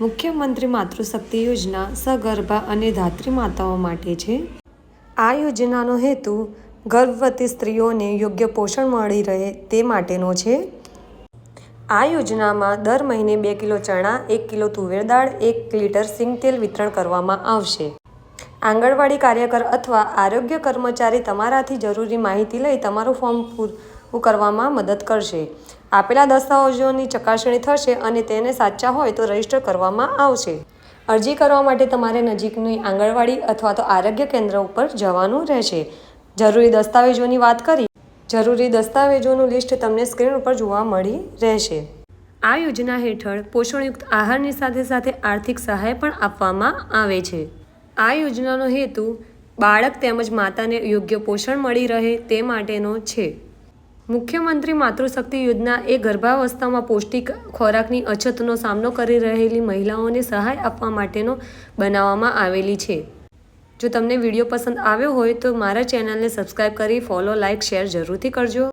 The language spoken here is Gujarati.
મુખ્યમંત્રી માતૃશક્તિ યોજના, સગર્ભા અને ધાત્રી માતાઓ માટે છે. આ યોજનાનો હેતુ ગર્ભવતી સ્ત્રીઓને યોગ્ય પોષણ મળી રહે તે માટેનો છે. આ યોજનામાં દર મહિને બે કિલો ચણા, એક કિલો તુવેર દાળ, એક લીટર સિંગ તેલ વિતરણ કરવામાં આવશે. આંગણવાડી કાર્યકર અથવા આરોગ્ય કર્મચારી તમારાથી જરૂરી માહિતી લઈ તમારું ફોર્મ પૂરું કરવામાં મદદ કરશે. આપેલા દસ્તાવેજોની ચકાસણી થશે અને તેને સાચા હોય તો રજિસ્ટર કરવામાં આવશે. અરજી કરવા માટે તમારે નજીકની આંગણવાડી અથવા તો આરોગ્ય કેન્દ્ર ઉપર જવાનું રહેશે. જરૂરી દસ્તાવેજોની વાત કરી, જરૂરી દસ્તાવેજોનું લિસ્ટ તમને સ્ક્રીન ઉપર જોવા મળી રહેશે. આ યોજના હેઠળ પોષણયુક્ત આહારની સાથે સાથે આર્થિક સહાય પણ આપવામાં આવે છે. આ યોજનાનો હેતુ બાળક તેમજ માતાને યોગ્ય પોષણ મળી રહે તે માટેનો છે. મુખ્યમંત્રી માતૃશક્તિ યોજના એ ગર્ભાવસ્થામાં પૌષ્ટિક ખોરાકની અછતનો સામનો કરી રહેલી મહિલાઓને સહાય આપવા માટેનો બનાવવામાં આવેલી છે. જો તમને વીડિયો પસંદ આવ્યો હોય તો મારા ચેનલને સબસ્ક્રાઈબ કરી, ફોલો, લાઇક, શેર જરૂરથી કરજો.